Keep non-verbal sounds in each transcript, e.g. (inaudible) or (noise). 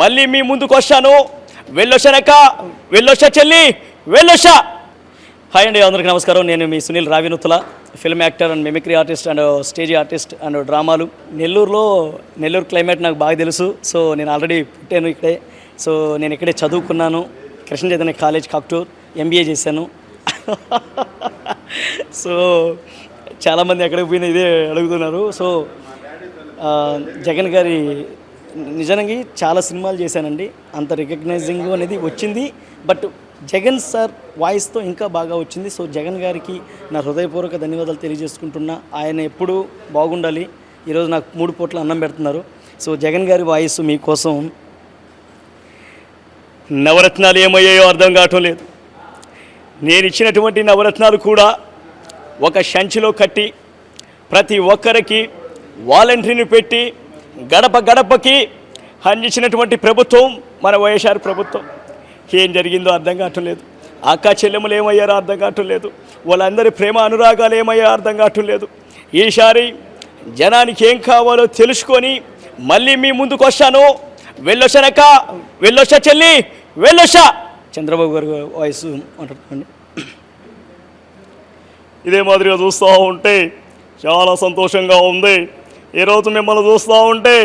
మళ్ళీ మీ ముందుకు వచ్చాను వెళ్ళొచ్చానక్క వెళ్ళొచ్చా చెల్లి? వెళ్ళొచ్చా? హాయ్ అండి అందరికీ నమస్కారం. నేను మీ Sunil Ravinuthula film actor and mimicry artist and stage artist and డ్రామాలు నెల్లూరులో నెల్లూరు క్లైమేట్ నాకు బాగా తెలుసు. సో నేను ఆల్రెడీ పుట్టాను ఇక్కడే. సో నేను ఇక్కడే చదువుకున్నాను. కృష్ణ చైతన్య కాలేజ్ కాక్టూర్. ఎంబీఏ చేశాను. (laughs) సో చాలామంది ఎక్కడికి పోయినా ఇదే అడుగుతున్నారు. సో జగన్ గారి నిజానికి చాలా సినిమాలు చేశానండి. అంత రికగ్నైజింగ్ అనేది వచ్చింది. బట్ జగన్ సార్ వాయిస్తో ఇంకా బాగా వచ్చింది. సో జగన్ గారికి నా హృదయపూర్వక ధన్యవాదాలు తెలియజేసుకుంటున్నా. ఆయన ఎప్పుడూ బాగుండాలి. ఈరోజు నాకు మూడు పూట్ల అన్నం పెడుతున్నారు. సో జగన్ గారి వాయిస్ మీకోసం నవరత్నాలు ఏమయ్యాయో అర్థం కావటం లేదు. నేను ఇచ్చినటువంటి నవరత్నాలు కూడా ఒక సంచిలో కట్టి ప్రతి ఒక్కరికి వాలంటీర్ని పెట్టి గడప గడపకి అందించినటువంటి ప్రభుత్వం మన వైఎస్ఆర్ ప్రభుత్వం. ఏం జరిగిందో అర్థం కావటం లేదు. అక్క చెల్లెములు ఏమయ్యారో అర్థం కావటం లేదు. వాళ్ళందరి ప్రేమ అనురాగాలు ఏమయ్యారో అర్థం కావటం లేదు. ఈసారి జనానికి ఏం కావాలో తెలుసుకొని మళ్ళీ మీ ముందుకు వస్తాను. వెళ్ళొచ్చానక్క వెళ్ళొచ్చా చెల్లి? వెళ్ళొచ్చా? చంద్రబాబు గారు వాయిస్ మాట్లాడుకోండి ఇదే మాదిరిగా చూస్తూ ఉంటే చాలా సంతోషంగా ఉంది. ఈరోజు మిమ్మల్ని చూస్తూ ఉంటే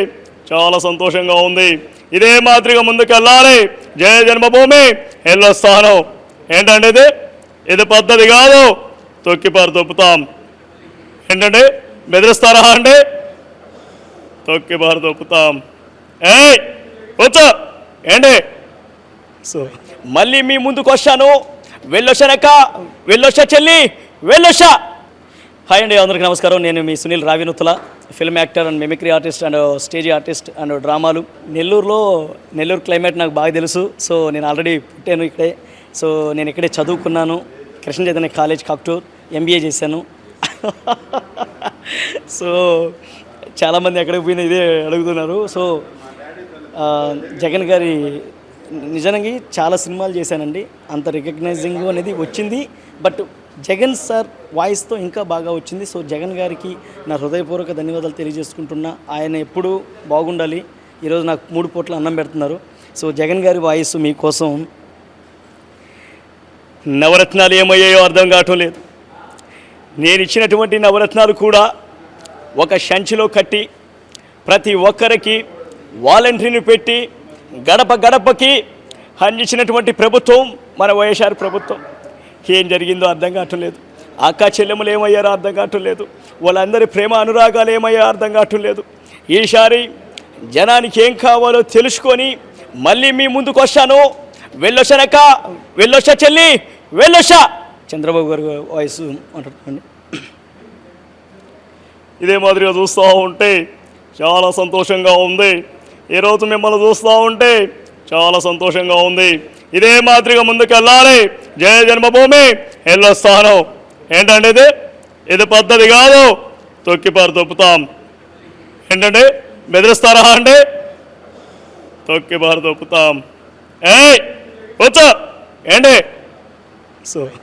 చాలా సంతోషంగా ఉంది. ఇదే మాదిరిగా ముందుకు వెళ్ళాలి జయ జన్మభూమి వెళ్ళొస్తాను ఏంటంటే ఇది? ఇది పద్ధతి కాదు. తొక్కిపారు తొప్పుతాం. ఏంటంటే బెదిరిస్తారా అండి? తొక్కిపారు తొప్పుతాం. ఏయ్ కూర్చో. ఏంటి? సో మళ్ళీ మీ ముందుకు వస్తాను వెళ్ళొచ్చానక్క వెళ్ళొచ్చా చెల్లి? వెళ్ళొచ్చా? హాయ్ అండి అందరికీ నమస్కారం. నేను మీ Sunil Ravinuthula film actor and mimicry artist and stage artist and డ్రామాలు నెల్లూరులో నెల్లూరు క్లైమేట్ నాకు బాగా తెలుసు. సో నేను ఆల్రెడీ పుట్టాను ఇక్కడే. సో నేను ఇక్కడే చదువుకున్నాను. కృష్ణ చైతన్య కాలేజ్ కాక్టూర్. ఎంబీఏ చేశాను. (laughs) సో చాలామంది ఎక్కడికి పోయినా ఇదే అడుగుతున్నారు. సో జగన్ గారి నిజానికి చాలా సినిమాలు చేశానండి. అంత రికగ్నైజింగ్ అనేది వచ్చింది. బట్ జగన్ సార్ వాయిస్తో ఇంకా బాగా వచ్చింది. సో జగన్ గారికి నా హృదయపూర్వక ధన్యవాదాలు తెలియజేసుకుంటున్నా. ఆయన ఎప్పుడూ బాగుండాలి. ఈరోజు నాకు మూడు పూట్ల అన్నం పెడుతున్నారు. సో జగన్ గారి వాయిస్ మీకోసం నవరత్నాలు ఏమయ్యాయో అర్థం కావటం లేదు. నేను ఇచ్చినటువంటి నవరత్నాలు కూడా ఒక సంచిలో కట్టి ప్రతి ఒక్కరికి వాలంటీర్ని పెట్టి గడప గడపకి అందించినటువంటి ప్రభుత్వం మన వైఎస్ఆర్ ప్రభుత్వం. ఏం జరిగిందో అర్థం కావట్లేదు. అక్క చెల్లెములు ఏమయ్యారో అర్థం కావట్లేదు. వాళ్ళందరి ప్రేమ అనురాగాలు ఏమయ్యారో అర్థం కావటం లేదు ఈసారి జనానికి ఏం కావాలో తెలుసుకొని మళ్ళీ మీ ముందుకు వస్తాను. వెళ్ళొచ్చానక్క వెళ్ళొచ్చా చెల్లి? వెళ్ళొచ్చా? చంద్రబాబు గారు వాయిస్ మాట్లాడుకోండి ఇదే మాదిరిగా చూస్తూ ఉంటే చాలా సంతోషంగా ఉంది. ఈరోజు మిమ్మల్ని చూస్తూ ఉంటే చాలా సంతోషంగా ఉంది. ఇదే మాదిరిగా ముందుకెళ్ళాలి. జయ జన్మభూమి వెళ్ళొస్తాను ఏంటంటే ఇది? ఇది పద్ధతి కాదు. తొక్కిపారు తొప్పుతాం. ఏంటంటే బెదిరిస్తారా అండి? తొక్కిపారు తొప్పుతాం. ఏ వచ్చా ఏంటి? సో